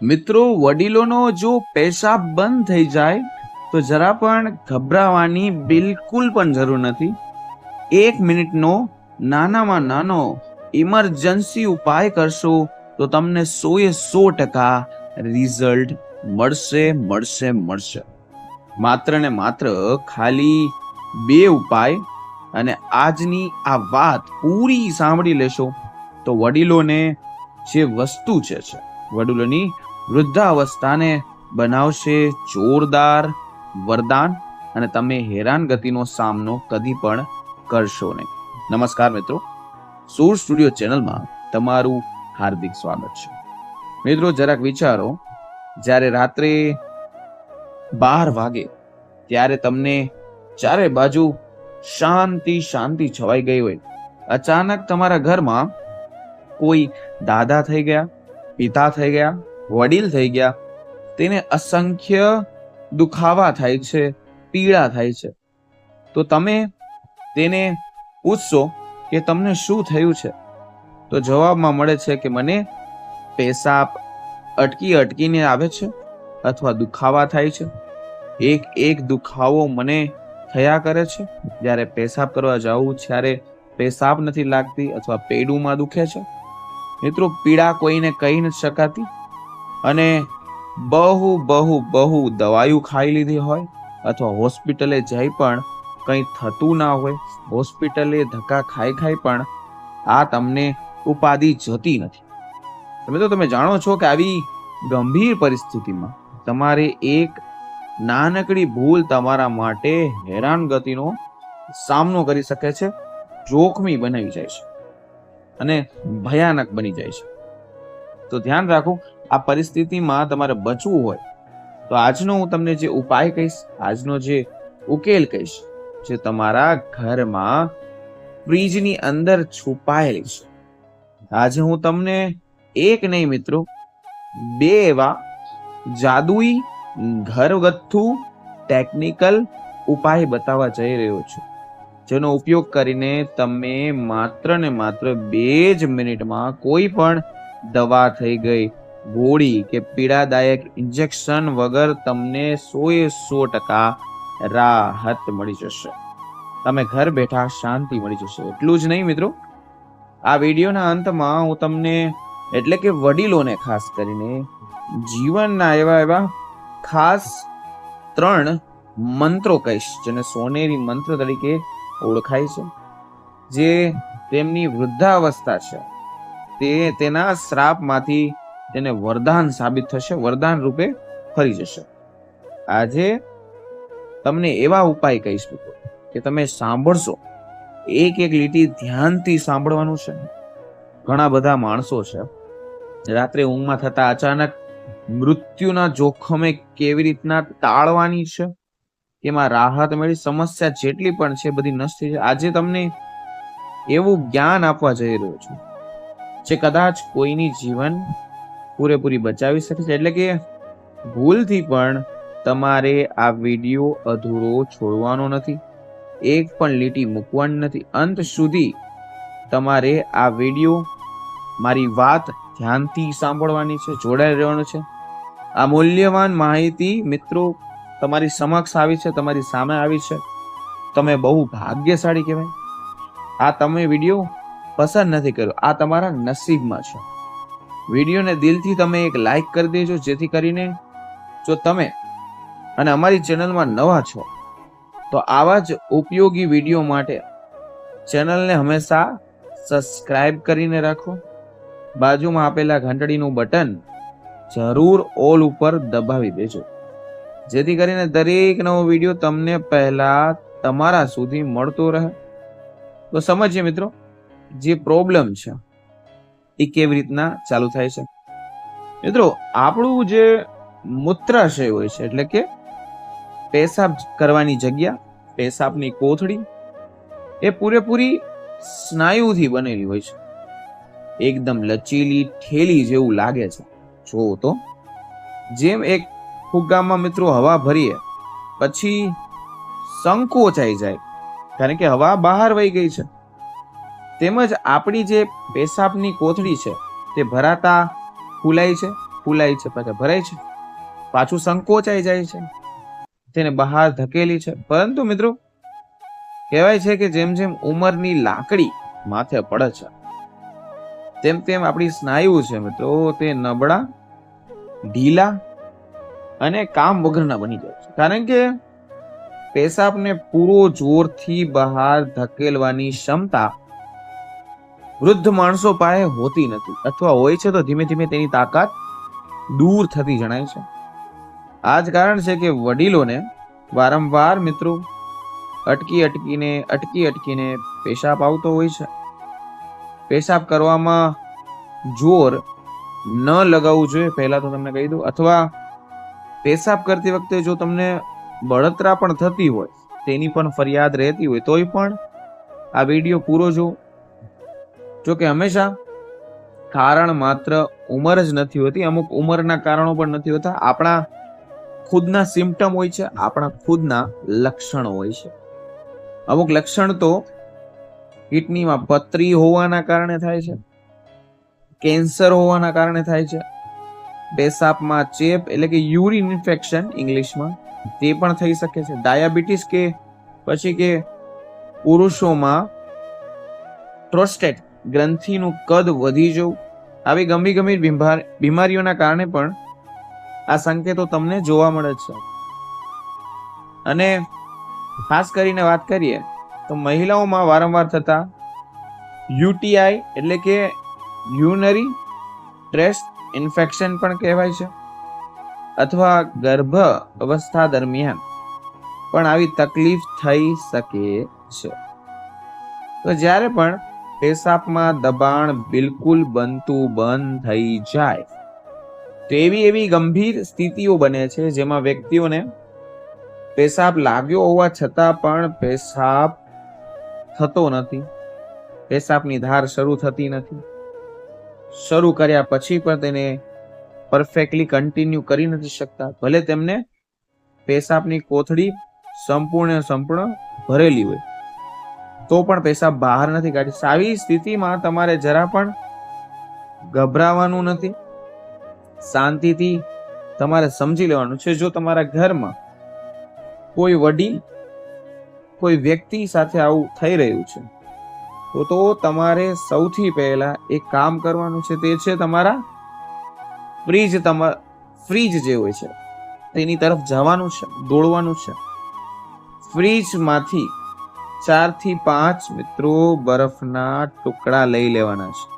મિત્રો, વડીલોનો જો પેશાબ બંધ થઈ જાય, તો જરા પણ ગભરાવાની બિલકુલ પણ જરૂર નથી. એક મિનિટનો નાનામાં નાનો ઇમરજન્સી ઉપાય કરશો, તો તમને સોએ સો ટકા રિઝલ્ટ મળશે મળશે મળશે. માત્ર ને માત્ર ખાલી બે ઉપાય અને આજની આ વાત પૂરી સાંભળી લેશો. તો વડીલોને જે વસ્તુ છે છે, વડીલોની વૃદ્ધાવસ્થાને બનાવશે જોરદાર વરદાન અને તમે હેરાન ગતિનો સામનો કદી પણ કરશો નહીં. નમસ્કાર મિત્રો. સૂર સ્ટુડિયો ચેનલમાં તમારું હાર્દિક સ્વાગત છે. મિત્રો, જરાક વિચારો. જ્યારે રાત્રે બાર વાગે, ત્યારે તમને ચારે બાજુ શાંતિ શાંતિ છવાઈ ગઈ હોય. અચાનક તમારા ઘરમાં કોઈ દાદા થઈ ગયા, પિતા થઈ ગયા વડીલ થઈ ગયા. તેને અસંખ્ય દુખાવા થાય છે, પીડા થાય છે. તો તમે તેને પૂછશો કે તમને શું થયું છે? તો જવાબમાં મળે છે કે મને પેશાબ અટકી અટકીને આવે છે અથવા દુખાવા થાય છે. એક એક દુખાવો મને થયા કરે છે. જ્યારે પેશાબ કરવા જાઉં ત્યારે પેશાબ નથી લાગતી અથવા પેડુમાં દુખે છે. મિત્રો, પીડા કોઈને કહી નથી શકાતી. અને બહુ બહુ બહુ દવાઈઓ ખાઈ લીધી હોય અથવા હોસ્પિટલે જઈ પણ કંઈ થતું ના હોય, હોસ્પિટલે ધક્કા ખાઈ ખાઈ પણ આ તમને ઉપાધિ જતી નથી. તમે તો, તમે જાણો છો કે આવી ગંભીર પરિસ્થિતિમાં તમારે એક નાનકડી ભૂલ તમારા માટે હેરાનગતિનો સામનો કરી શકે છે, જોખમી બનાવી જાય છે અને ભયાનક બની જાય છે. તો ધ્યાન રાખો આ પરિસ્થિતિમાં તમારે બચવું હોય, તો આજનો હું તમને જે ઉપાય કહીશ, આજનો જે ઉકેલ કહીશ, જે તમારા ઘરમાં ફ્રીજની અંદર છુપાયેલી છે. આજે હું તમને એક નહીં મિત્રો, બે એવા જાદુઈ ઘરગથ્થુ ટેકનિકલ ઉપાય બતાવવા જઈ રહ્યો છું, જેનો ઉપયોગ કરીને તમે માત્ર ને માત્ર બે જ મિનિટમાં કોઈ પણ દવા થઈ ગઈ ગોળી કે પીડાદાયક ઇન્જેક્શન વગર તમને સોએ સો ટકા રાહત મળી જશે. તમે ઘર બેઠા શાંતિ મળી જશે. એટલું જ નહીં મિત્રો. આ વિડીયોના અંતમાં હું તમને એટલે કે વડીલોને ખાસ કરીને જીવનના એવા એવા ખાસ ત્રણ મંત્રો કહીશ, જેને સોનેરી મંત્ર તરીકે ઓળખાય છે. જે તેમની વૃદ્ધાવસ્થા છે. તે તેના શ્રાપમાંથી તેને વરદાન સાબિત થશે, વરદાન રૂપે ફરી જશે. આજે તમને એવા ઉપાય કહીશ મિત્રો, કે તમે સાંભળશો. એક એક લીટી ધ્યાનથી સાંભળવાનું છે. ઘણા બધા માણસો છે, રાત્રે ઊંઘમાં થતા અચાનક મૃત્યુના જોખમે કેવી રીતના ટાળવાની છે એમાં રાહત મળી સમસ્યા જેટલી પણ છે, બધી નષ્ટ થઈ જાય. આજે તમને એવું જ્ઞાન આપવા જઈ રહ્યો છું, જે કદાચ કોઈની જીવન પૂરેપૂરી બચાવી શકે છે. એટલે કે ભૂલથી પણ તમારે આ વીડિયો અધૂરો છોડવાનો નથી. એક પણ લીટી મૂકવાની નથી. અંત સુધી તમારે આ વીડિયો મારી વાત ધ્યાનથી સાંભળવાની છે, જોડાઈ રહેવાનું છે. આ મૂલ્યવાન માહિતી મિત્રો તમારી સમક્ષ આવી છે, તમારી સામે આવી છે. તમે બહુ ભાગ્યશાળી કહેવાય. આ તમે વીડિયો પસંદ નથી કર્યો. આ તમારા નસીબમાં છે. વિડીયોને દિલથી તમે એક લાઈક કરી દેજો, જેથી કરીને જો તમે અને અમારી ચેનલમાં નવા છો, તો આવા જ ઉપયોગી વીડિયો માટે ચેનલને હંમેશા સબસ્ક્રાઇબ કરીને રાખો. બાજુમાં આપેલા ઘંટડીનું બટન જરૂર ઓલ ઉપર દબાવી દેજો. જેથી કરીને દરેક નવો વીડિયો તમને પહેલા તમારા સુધી મળતો રહે. તો સમજીએ મિત્રો, જે પ્રોબ્લેમ છે એ કેવી રીતના ચાલુ થાય છે? મિત્રો, આપણું જે મૂત્રાશય હોય છે, એટલે કે પેશાબ કરવાની જગ્યા, પેશાબની કોથળી, એ પૂરેપૂરી સ્નાયુથી બનેલી હોય છે. એકદમ લચીલી, ઠેલી જેવું લાગે છે. જોવો તો, જેમ એક ફુગ્ગામાં મિત્રો હવા ભરીએ, પછી સંકોચાઈ જાય. કારણ કે હવા બહાર વહી ગઈ છે. તેમજ આપણી જે પેશાબની કોથળી છે, તે ભરાતા ફૂલાય છે ફૂલાય છે, પાછા ભરાય છે. પાછું સંકોચાઈ જાય છે. તેને બહાર ધકેલી છે. પરંતુ મિત્રો, કહેવાય છે કે જેમ જેમ ઉંમરની લાકડી માથે પડે છે, તેમ તેમ આપણી સ્નાયુ છે મિત્રો, તે નબળા, ઢીલા અને કામ વગરના બની જાય છે. કારણ કે પેશાબને પૂરો જોરથી બહાર ધકેલવાની ક્ષમતા વૃદ્ધ માણસો પાસે હોતી નથી. અથવા હોય છે તો ધીમે ધીમે તેની તાકાત દૂર થતી જણાય છે. આ જ કારણ છે કે વડીલોને વારંવાર મિત્રો અટકી અટકીને અટકી અટકીને પેશાબ આવતો હોય છે. પેશાબ કરવામાં જોર ન લગાવવું જોઈએ. પહેલા તો તમને કહી દઉં. અથવા પેશાબ કરતી વખતે જો તમને બળતરા પણ થતી હોય, તેની પણ ફરિયાદ રહેતી હોય, તોય પણ આ વીડિયો પૂરો જો જો કે હંમેશા કારણ માત્ર ઉંમર જ નથી હોતી, અમુક ઉંમરના કારણો પણ નથી હોતા. આપણા ખુદના સિમ્ટમ હોય છે, આપણા ખુદના લક્ષણો હોય છે. અમુક લક્ષણ તો કિડનીમાં પતરી હોવાના કારણે થાય છે, કેન્સર હોવાના કારણે થાય છે, પેશાબમાં ચેપ એટલે કે યુરિન ઇન્ફેક્શન ઇંગ્લિશમાં તે પણ થઈ શકે છે. ડાયાબિટીસ કે પછી કે પુરુષોમાં પ્રોસ્ટેટ ગ્રંથિનું કદ વધી જવું. આવી ગંભીર ગંભીર બીમાર બીમારીઓના કારણે પણ આ સંકેતો તમને જોવા મળે છે. અને ખાસ કરીને વાત કરીએ તો મહિલાઓમાં વારંવાર થતા યુટીઆઈ એટલે કે યુનરી ટ્રેસ ઇન્ફેક્શન પણ કહેવાય છે. અથવા ગર્ભ અવસ્થા દરમિયાન પણ આવી તકલીફ થઈ શકે છે. તો જ્યારે પણ પેશાબમાં દબાણ બિલકુલ બનતું બંધ થઈ જાય. તો એવી એવી ગંભીર સ્થિતિઓ બને છે જેમાં વ્યક્તિઓને પેશાબ લાગ્યો હોવા છતાં પણ પેશાબ થતો નથી. પેશાબની ધાર શરૂ થતી નથી. શરૂ કર્યા પછી પણ તેને પરફેક્ટલી કન્ટિન્યુ કરી નથી શકતા. ભલે તેમને પેશાબની કોથળી સંપૂર્ણ સંપૂર્ણ ભરેલી હોય. તો પણ પૈસા બહાર નથી કાઢી. આવી સ્થિતિમાં તમારે જરા પણ ગભરાવાનું નથી. શાંતિથી તમારે સમજી લેવાનું છે. જો તમારા ઘરમાં કોઈ વડીલ, કોઈ વ્યક્તિ સાથે આવું થઈ રહ્યું છે, તો તો તમારે સૌથી પહેલા એક કામ કરવાનું છે. તે છે તમારા ફ્રીજ તમારા ફ્રીજ જે હોય છે, તેની તરફ જવાનું છે, દોડવાનું છે. ફ્રીજમાંથી ચારથી પાંચ મિત્રો બરફના ટુકડા લઈ લેવાના છે.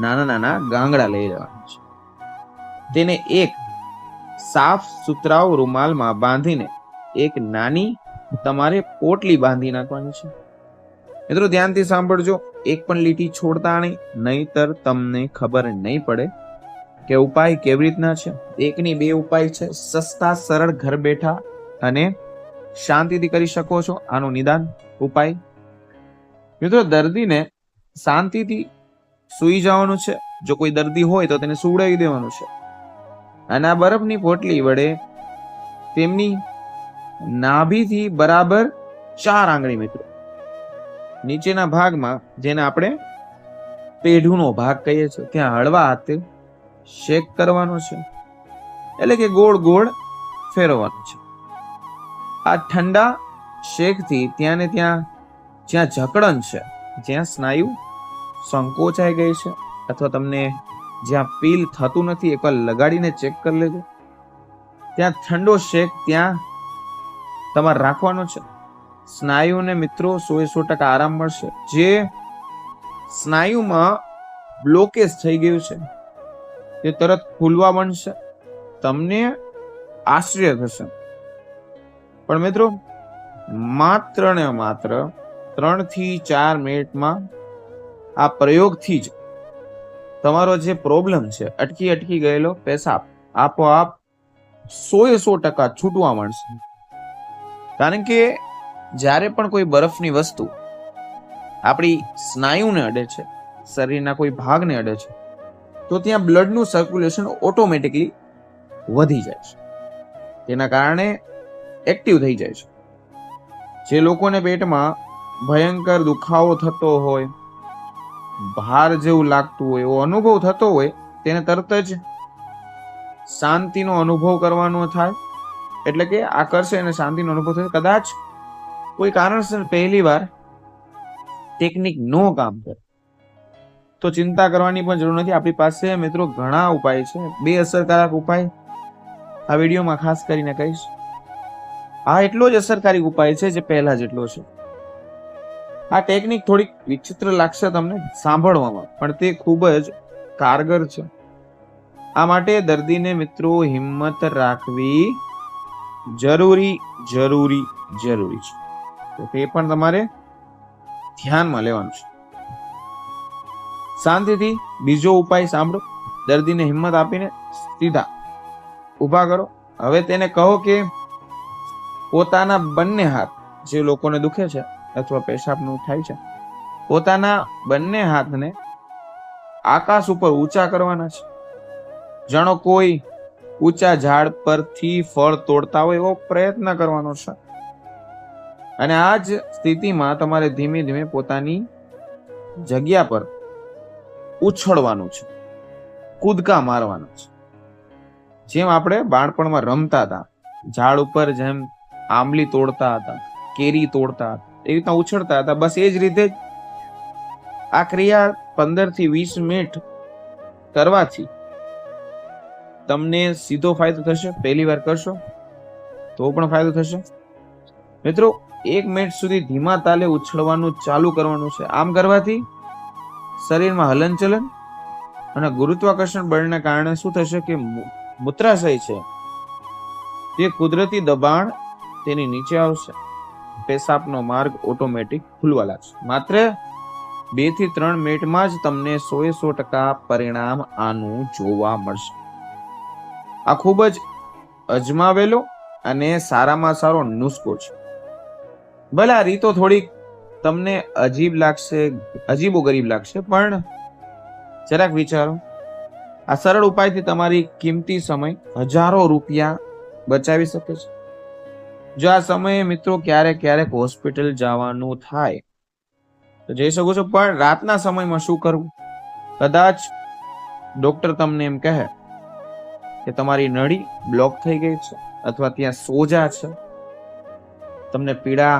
નાના નાના ગાંગડા લઈ લેવાના છે. તેને એક સાફ સુતરાવ રૂમાલમાં બાંધીને એક નાની તમારે પોટલી બાંધી નાખવાની છે. મિત્રો ધ્યાનથી સાંભળજો, એક પણ લીટી છોડતા નહીં, નહીતર તમને ખબર નહીં પડે કે ઉપાય કેવી રીતના છે. એકની બે ઉપાય છે, સસ્તા, સરળ ઘર બેઠા અને શાંતિથી કરી શકો છો. આનું નિદાન ઉપાય. મિત્રો, દર્દીને શાંતિથી સૂઈ જવાનું છે. જો કોઈ દર્દી હોય તો તેને સુવડાવી દેવાનું છે. અને આ બરફની પોટલી વડે તેમની નાભીથી બરાબર ચાર આંગળી, મિત્રો. નીચેના ભાગમાં જેને આપણે પેઢુનો ભાગ કહીએ છીએ, ત્યાં હળવા હાથે શેક કરવાનો છે. એટલે કે ગોળ ગોળ ફેરવવાનું છે. આ ઠંડા શેકથી ત્યાં ને ત્યાં જ્યાં જકડન છે, જ્યાં સ્નાયુ સંકોચાઈ ગઈ છે, અથવા તમને જ્યાં પીલ થતું નથી એકવાર લગાડીને ચેક કરી લેજો. ત્યાં ઠંડો શેક ત્યાં તમારે રાખવાનો છે. સ્નાયુને મિત્રો સો એ સો ટકા આરામ મળશે. જે સ્નાયુમાં બ્લોકેજ થઈ ગયું છે તે તરત ખુલવા બનશે. તમને આશ્ચર્ય થશે. પણ મિત્રો, માત્ર ને માત્ર ત્રણથી ચાર મિનિટમાં આ પ્રયોગથી જ તમારો જે પ્રોબ્લેમ છે, અટકી અટકી ગયેલો પેશાબ આપોઆપ સો એ સો ટકા છૂટવા મળશે કારણ કે જ્યારે પણ કોઈ બરફની વસ્તુ આપણી સ્નાયુને અડે છે, શરીરના કોઈ ભાગને અડે છે, તો ત્યાં બ્લડનું સર્ક્યુલેશન ઓટોમેટિકલી વધી જાય છે. તેના કારણે એક્ટિવ થઈ જાય છે. જે લોકોને પેટમાં ભયંકર દુખાવો થતો હોય, ભાર જેવું લાગતું હોય, એવો અનુભવ થતો હોય, તેને તરત જ શાંતિનો અનુભવ કરવાનો થાય. એટલે કે આકર્ષે અને શાંતિનો અનુભવ થાય કદાચ કોઈ કારણસર પહેલી વાર ટેકનિક નો કામ કરે. તો ચિંતા કરવાની પણ જરૂર નથી. આપણી પાસે મિત્રો ઘણા ઉપાય છે. બે અસરકારક ઉપાય આ વિડીયોમાં ખાસ કરીને કહીશ. આ એટલો જ અસરકારી ઉપાય છે જે પહેલા જેટલો છે. આ ટેકનિક થોડીક વિચિત્ર લાગશે તમને સાંભળવામાં, પણ તે ખૂબ જ કારગર છે. આ માટે દર્દીને મિત્રો હિંમત રાખવી જરૂરી જરૂરી જરૂરી છે. તો તે પણ તમારે ધ્યાનમાં લેવાનું છે. શાંતિથી બીજો ઉપાય સાંભળો. દર્દીને હિંમત આપીને સીધા ઊભા કરો. હવે તેને કહો કે પોતાના બંને હાથ જે લોકોને દુખે છે અથવા પેશાબનું થાય છે, પોતાના બંને હાથને આકાશ ઉપર ઊંચા કરવાના છે. જાણો કોઈ ઊંચા ઝાડ પરથી ફળ તોડતા હોય એવો પ્રયત્ન કરવાનો છે. અને આ જ સ્થિતિમાં તમારે ધીમે ધીમે પોતાની જગ્યા પર ઉછળવાનું છે, કૂદકા મારવાના છે. જેમ આપણે બાળપણમાં રમતા હતા, ઝાડ ઉપર જેમ આંબલી તોડતા હતા, કેરી તોડતા હતા, એવી રીતના ઉછળતા હતા. બસ એ જ રીતે આ ક્રિયા પંદરથી વીસ મિનિટ કરવાથી તમને સીધો ફાયદો થશે. પહેલી વાર કરશો તો પણ ફાયદો થશે. મિત્રો, એક મિનિટ સુધી ધીમા તાલે ઉછળવાનું ચાલુ કરવાનું છે. આમ કરવાથી શરીરમાં હલનચલન અને ગુરુત્વાકર્ષણ બળના કારણે શું થશે કે મૂત્રાશય છે. તે કુદરતી દબાણ તેની નીચે આવશે. પેશાબનો માર્ગ ઓટોમેટિક ખુલવા લાગશે. માત્ર બેથી ત્રણ મિનિટમાં જ તમને સો એ સો ટકા પરિણામ આનું જોવા મળશે. આ ખૂબ જ અજમાવેલો અને સારામાં સારો નુસ્ખો છે. ભલે આ રીતો થોડીક તમને અજીબ લાગશે, અજીબો ગરીબ લાગશે, પણ જરાક વિચારો. આ સરળ ઉપાયથી તમારી કિંમતી સમય હજારો રૂપિયા બચાવી શકે છે. જો આ સમયે મિત્રો ક્યારેક ક્યારેક હોસ્પિટલ જવાનું થાય, તો જઈ શકો છો. પણ રાતના સમયમાં શું કરવું? કદાચ ડોક્ટર તમને એમ કહે કે તમારી નળી બ્લોક થઈ ગઈ છે અથવા ત્યાં સોજા છે. તમને પીડા,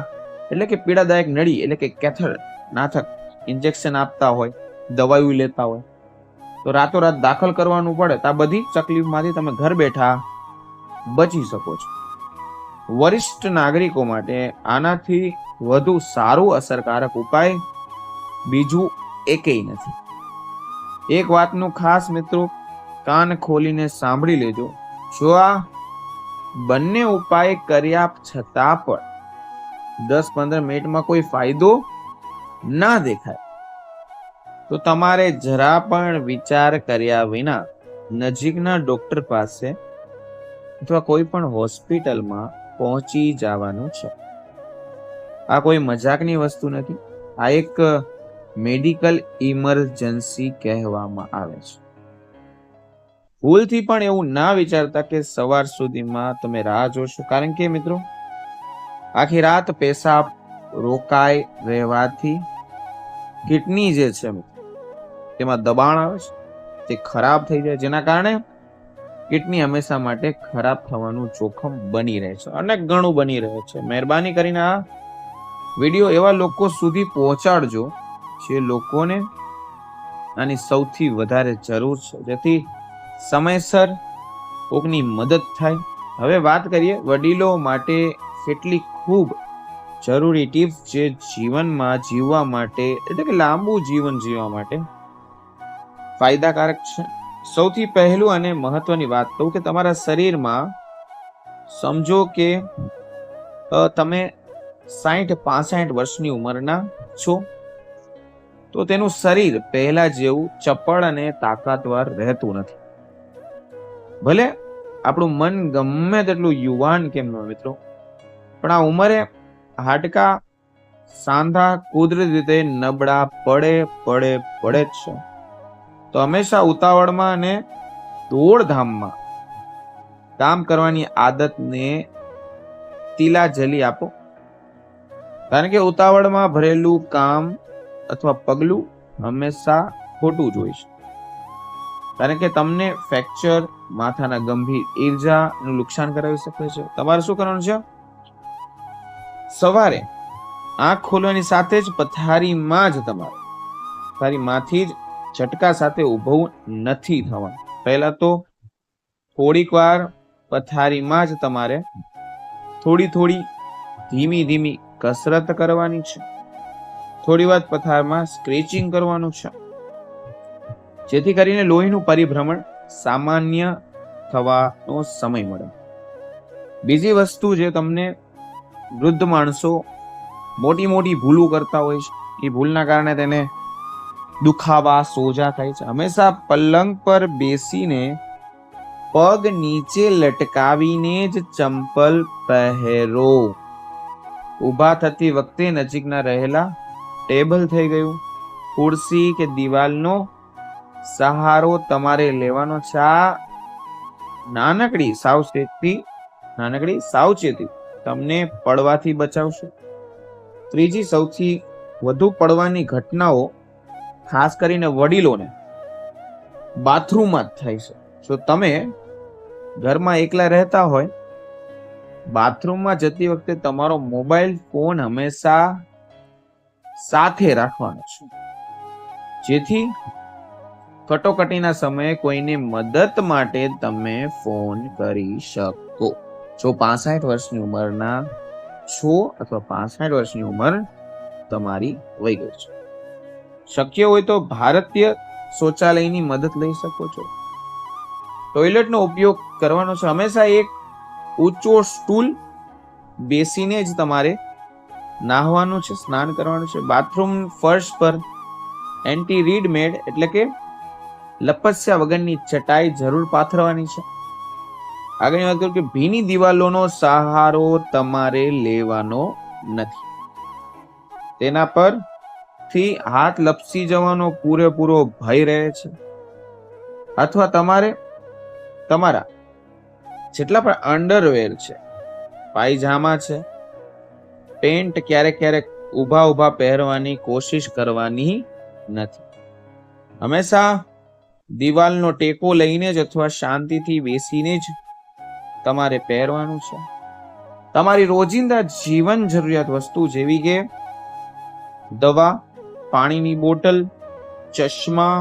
એટલે કે પીડાદાયક નળી, એટલે કે કેથર નાથક ઇન્જેક્શન આપતા હોય દવાઈઓ લેતા હોય, તો રાતોરાત દાખલ કરવાનું પડે, તો આ બધી તકલીફમાંથી તમે ઘર બેઠા બચી શકો છો. વરિષ્ઠ નાગરિકો માટે આનાથી વધુ સારું અસરકારક ઉપાય બીજું એકેય નથી. એક વાતનું ખાસ મિત્રો, કાન ખોલીને સાંભળી લેજો. જો આ બંને ઉપાય કર્યા છતાં પણ દસ પંદર મિનિટમાં કોઈ ફાયદો ના દેખાય, તો તમારે જરા પણ વિચાર કર્યા વિના નજીકના ડોક્ટર પાસે અથવા કોઈ પણ હોસ્પિટલમાં પહોંચી જવાનું છે. આ કોઈ મજાકની વસ્તુ નથી. આ એક મેડિકલ ઇમરજન્સી કહેવામાં આવે છે. ભૂલથી પણ એવું ના વિચારતા કે સવાર સુધીમાં તમે રાહ જોશો. કારણ કે મિત્રો, આખી રાત પેશાબ રોકાય રહેવાથી કિડની જે છે તેમાં દબાણ આવે છે. તે ખરાબ થઈ જાય. જેના કારણે કિડની હંમેશા માટે ખરાબ થવાનું જોખમ બની રહે છે. અને ઘણું બની રહે છે. મહેરબાની કરીને આ વીડિયો એવા લોકો સુધી પહોંચાડજો જે લોકોને આની સૌથી વધારે જરૂર છે. જેથી સમયસર કોકની મદદ થાય. હવે વાત કરીએ વડીલો માટે કેટલી ખૂબ જરૂરી ટિપ્સ જે જીવનમાં જીવવા માટે એટલે કે લાંબુ જીવન જીવવા માટે ફાયદાકારક છે. સૌથી પહેલું અને મહત્વની વાત કહું કે તમારા શરીરમાં સમજો કે તમે સાઠ પાસઠ વર્ષની ઉંમરના છો. તો તેનું શરીર પહેલા જેવું ચપળ અને તાકાતવાર રહેતું નથી. ભલે આપણું મન ગમે તેટલું યુવાન કેમ ન મિત્રો, પણ આ ઉંમરે હાડકા સાંધા કુદરતી રીતે નબળા પડે પડે પડે જ છે. તો હંમેશા ઉતાવળમાં અને દોડધામમાં કામ કરવાની આદતને તીલા જલી આપો. કારણ કે ઉતાવળમાં ભરેલું કામ અથવા પગલું હંમેશા ખોટું જ હોય છે. કારણ કે તમને ફ્રેક્ચર, માથાના ગંભીર ઈર્જાનું નુકસાન કરાવી શકે છે. તમારે શું કરવાનું છે? સવારે આંખ ખોલવાની સાથે જ પથારીમાં જ તમારે. પથારીમાંથી જ ઝટકા સાથે ઊભું નથી થવાનું. પહેલા તો થોડીક વાર પથારીમાં જ તમારે થોડી થોડી ધીમી ધીમી કસરત કરવાની છે. થોડી વાર પથારમાં સ્ક્રેચિંગ કરવાનું છે. જેથી કરીને લોહીનું પરિભ્રમણ સામાન્ય થવાનો સમય મળે. બીજી વસ્તુ જે તમને વૃદ્ધ માણસો મોટી મોટી ભૂલો કરતા હોય છે, એ ભૂલના કારણે તેને દુખાવા, સોજા થાય છે. હંમેશા પલંગ પર બેસીને પગ નીચે લટકાવીને જ ચંપલ પહેરો. ઊભા થતી વખતે નજીકના રહેલા ટેબલ થઈ ગયું. ખુરશી કે દિવાલનો સહારો તમારે લેવાનો છે. આ નાનકડી સાવચેતી નાનકડી સાવચેતી તમને પડવાથી બચાવશે. ત્રીજી સૌથી વધુ પડવાની ઘટનાઓ ખાસ કરીને વડીલોને બાથરૂમમાં જ થાય છે. જો તમે ઘરમાં એકલા રહેતા હોય, બાથરૂમમાં જતી વખતે તમારો મોબાઈલ ફોન હંમેશા સાથે રાખવાનો છે. જેથી કટોકટીના સમયે કોઈની મદદ માટે તમે ફોન કરી શકો. જો પાસઠ વર્ષની ઉંમરના છો અથવા પાસઠ વર્ષની ઉંમર તમારી વહી છે. શક્ય હોય તો ભારતીય શૌચાલયની મદદ લઈ શકો છો. ટોયલેટનો ઉપયોગ કરવાનો છે. હંમેશા એક ઊંચો સ્ટૂલ બેસીને જ તમારે નાહવાનું છે, સ્નાન કરવાનું છે. બાથરૂમ ફર્શ પર એન્ટી રીડ મેડ એટલે કે લપસ્યા વગરની ચટાઈ જરૂર પાથરવાની છે. આગળની વાત કરું કે ભીની દિવાલોનો સહારો તમારે લેવાનો નથી. તેના પર થી હાથ લપસી જવાનો પૂરેપૂરો ભય રહે છે? અથવા તમારે, તમારા જેટલા પણ અંડરવેર છે, પાયજામા છે, પેન્ટ ક્યારેક ક્યારેક ઊભા ઊભા પહેરવાની કોશિશ કરવાની નથી. હંમેશા દિવાલનો ટેકો લઈને જ અથવા શાંતિથી બેસીને જ તમારે પહેરવાનું છે. તમારી રોજિંદા જીવન જરૂરિયાત વસ્તુ જેવી કે દવા પાણીની બોટલ, ચશ્મા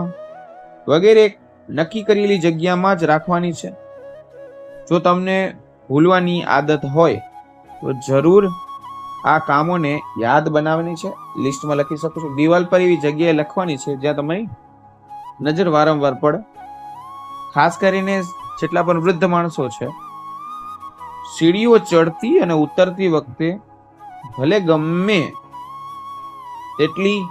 વગેરે નક્કી કરેલી જગ્યામાં જ રાખવાની છે. જો તમને ભૂલવાની આદત હોય, તો જરૂર આ કામોને યાદ બનાવવાની છે. લિસ્ટમાં લખી શકો છો. દિવાલ પર એવી જગ્યાએ લખવાની છે જ્યાં તમારી નજર વારંવાર પડે. ખાસ કરીને જેટલા પણ વૃદ્ધ માણસો છે, સીડીઓ ચડતી અને ઉતરતી વખતે ભલે ગમે તેટલી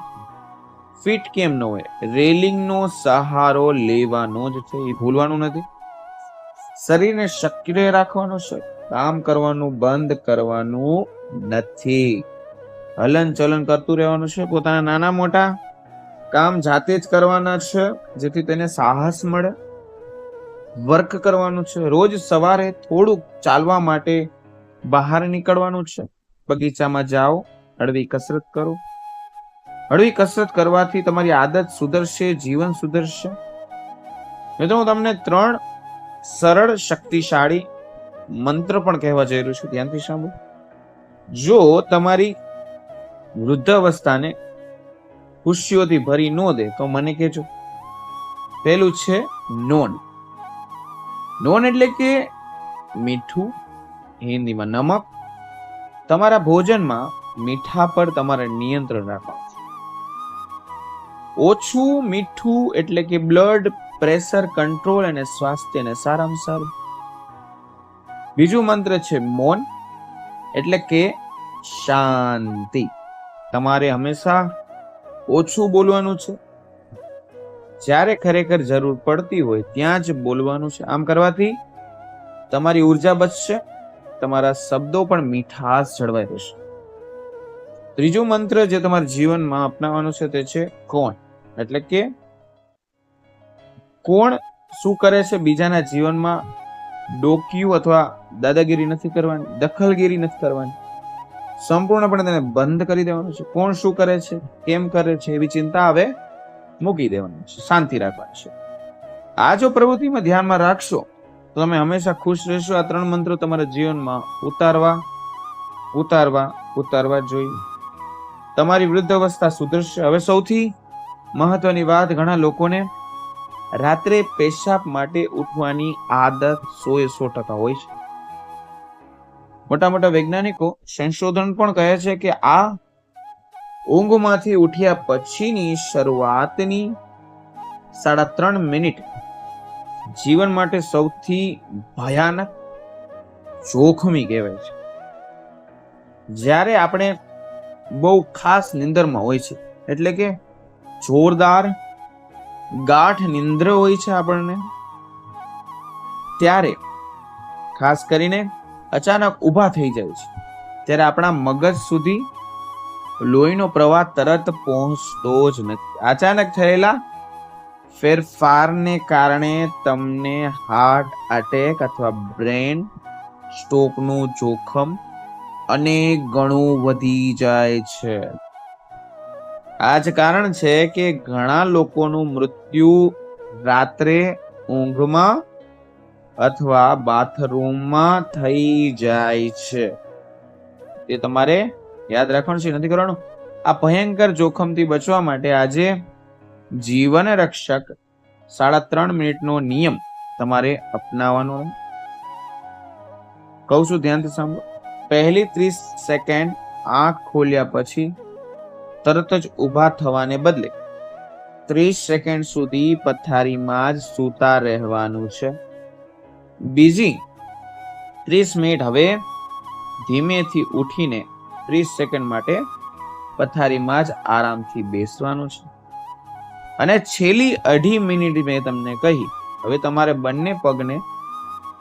ફિટ કેમ ન હોય? રેલિંગનો સહારો લેવાનો જ છે, એ ભૂલવાનું નથી. શરીરને સક્રિય રાખવાનું છે, કામ કરવાનું બંધ કરવાનું નથી. હલન ચલન કરતું રહેવાનું છે, પોતાના નાના મોટા કામ જાતે જ કરવાના છે, જેથી તેને સાહસ મળે. વર્ક કરવાનું છે, રોજ સવારે થોડુંક ચાલવા માટે બહાર નીકળવાનું છે. બગીચામાં જાઓ, હળવી કસરત કરો. હળવી કસરત કરવાથી તમારી આદત સુધરશે, જીવન સુધરશે. મિત્રો, હું તમને ત્રણ સરળ શક્તિશાળી મંત્ર પણ કહેવા જઈ રહ્યો છું. ધ્યાનથી સાંભળો. જો તમારી વૃદ્ધાવસ્થાને ખુશીઓથી ભરી ન દે, તો મને કહેજો. પહેલું છે નોન. નોન એટલે કે મીઠું હિન્દીમાં નમક. તમારા ભોજનમાં મીઠા પર તમારે નિયંત્રણ રાખવાનું. ઓછું, મીઠું એટલે કે બ્લડ પ્રેશર કંટ્રોલ અને સ્વાસ્થ્યને સારામાં સારું. બીજું મંત્ર છે મૌન, એટલે કે શાંતિ. તમારે હંમેશા ઓછું બોલવાનું છે. જ્યારે ખરેખર જરૂર પડતી હોય ત્યાં જ બોલવાનું છે. આમ કરવાથી તમારી ઊર્જા બચશે, તમારા શબ્દો પણ મીઠાશ જળવાઈ રહેશે. ત્રીજું મંત્ર જે તમારા જીવનમાં અપનાવવાનું છે તે છે કોણ? એટલે કે કોણ શું કરે છે બીજાના જીવનમાં ડોક્યું અથવા દાદાગીરી નથી કરવાની, દખલગીરી નથી કરવાની? સંપૂર્ણપણે તેને બંધ કરી દેવાનું છે. કોણ શું કરે છે, કેમ કરે છે, એવી ચિંતા હવે મૂકી દેવાની છે, શાંતિ રાખવાની છે. આ જો પ્રવૃત્તિમાં ધ્યાનમાં રાખશો, તો તમે હંમેશા ખુશ રહેશો. આ ત્રણ મંત્રો તમારા જીવનમાં ઉતારવા ઉતારવા ઉતારવા જોઈએ. તમારી વૃદ્ધ અવસ્થા સુધરશે. હવે સૌથી મહત્વની વાત ઘણા લોકોને રાત્રે પેશાબ માટે ઉઠવાની આદત સો એ સો ટકા હોય છે. મોટા મોટા વૈજ્ઞાનિકો સંશોધન પણ કહે છે કે આ ઊંઘમાંથી ઉઠ્યા પછીની શરૂઆતની સાડા ત્રણ મિનિટ જીવન માટે સૌથી ભયાનક જોખમી કહેવાય છે. જ્યારે આપણે બહુ ખાસ નિંદરમાં હોય છે, એટલે કે જોરદાર ગાઠ નિંદ્ર હોય છે આપણને. ત્યારે ખાસ કરીને અચાનક ઊભા થઈ જાય છે. ત્યારે આપણા મગજ સુધી લોહીનો પ્રવાહ તરત પહોંચતો જ નથી. અચાનક થયેલા ફેરફારને કારણે તમને હાર્ટ એટેક અથવા બ્રેન સ્ટ્રોકનું જોખમ અનેક ગણું વધી જાય છે. આ જ કારણ છે કે ઘણા લોકોનું મૃત્યુ રાત્રે ઊંઘમાં અથવા બાથરૂમમાં થઈ જાય છે. તે તમારે યાદ રાખવાનું છે નથી કરવાનું? આ ભયંકર જોખમથી બચવા માટે આજે જીવન રક્ષક સાડા ત્રણ મિનિટનો નિયમ તમારે અપનાવવાનો કહું છું ધ્યાનથી સાંભળો. પહેલી ત્રીસ સેકન્ડ આંખ ખોલ્યા પછી તરત જ ઊભા થવાને બદલે ત્રીસ સેકન્ડ સુધી પથારીમાં જ સૂતા રહેવાનું છે. બીજી ત્રીસ મિનિટ હવે ધીમેથી ઉઠીને ત્રીસ સેકન્ડ માટે પથારીમાં જ આરામથી બેસવાનું છે. અને છેલ્લી અઢી મિનિટ મેં તમને કહી, હવે તમારે બંને પગને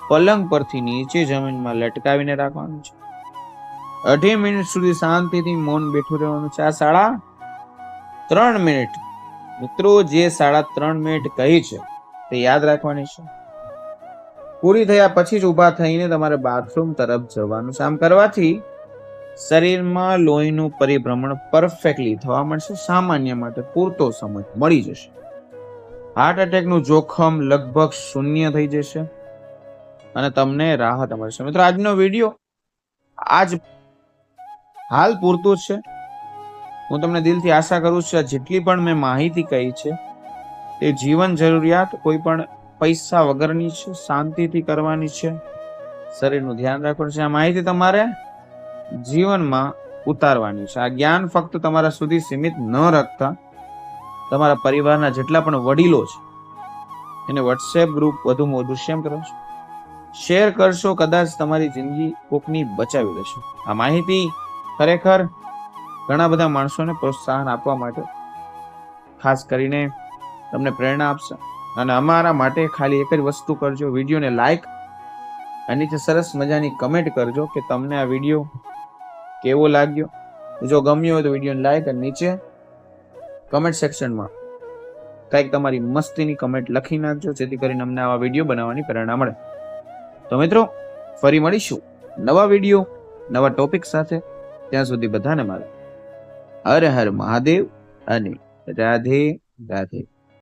પલંગ પરથી નીચે જમીનમાં લટકાવીને રાખવાનું છે. અઢી મિનિટ સુધી શાંતિથી મૌન બેઠું રહેવાનું છે આ સાડા ત્રણ મિનિટ. મિત્રો, જે સાડા ત્રણ મિનિટ કહી છે, તે યાદ રાખવાની છે. પૂરી થયા પછી જ ઊભા થઈને તમારે બાથરૂમ તરફ જવાનું છે. આમ કરવાથી શરીરમાં લોહીનું પરિભ્રમણ પરફેક્ટલી થવા મળશે સામાન્ય માટે પૂરતો સમય મળી જશે. હાર્ટ એટેકનું જોખમ લગભગ શૂન્ય થઈ જશે. અને તમને રાહત મળશે. મિત્રો, આજનો વીડિયો આજ હાલ પૂરતું છે. હું તમને દિલથી આશા કરું છું જેટલી પણ મેં માહિતી કહી છે તે જીવન જરૂરિયાત કોઈ પણ પૈસા વગરની છે, શાંતિથી કરવાની છે. શરીરનું ધ્યાન રાખવાનું છે. આ માહિતી તમારે જીવનમાં ઉતારવાની છે. આ જ્ઞાન ફક્ત તમારા સુધી સીમિત ન રાખતા, તમારા પરિવારના જેટલા પણ વડીલો છે, એને વોટ્સએપ ગ્રુપ વધુમાં વધુ શેર કરો શેર કરશો, કદાચ તમારી જિંદગી કોકની બચાવી લેશો. આ માહિતી ખરેખર ઘણા બધા માણસોને પ્રોત્સાહન આપવા માટે ખાસ કરીને તમને પ્રેરણા આપશે. અને અમારા માટે ખાલી એક જ વસ્તુ કરજો, વિડીયોને લાઈક અને નીચે સરસ મજાની કમેન્ટ કરજો કે તમને આ વીડિયો કેવો લાગ્યો. જો ગમ્યો હોય તો વિડીયોને લાઈક અને નીચે કમેન્ટ સેક્શનમાં કંઈક તમારી મસ્તીની કમેન્ટ લખી નાખજો, જેથી કરીને અમને આવા વીડિયો બનાવવાની પ્રેરણા મળે. તો મિત્રો, ફરી મળીશું નવા વીડિયો, નવા ટોપિક સાથે. ત્યાં સુધી બધાને મારા. હર હર મહાદેવ અને રાધે રાધે.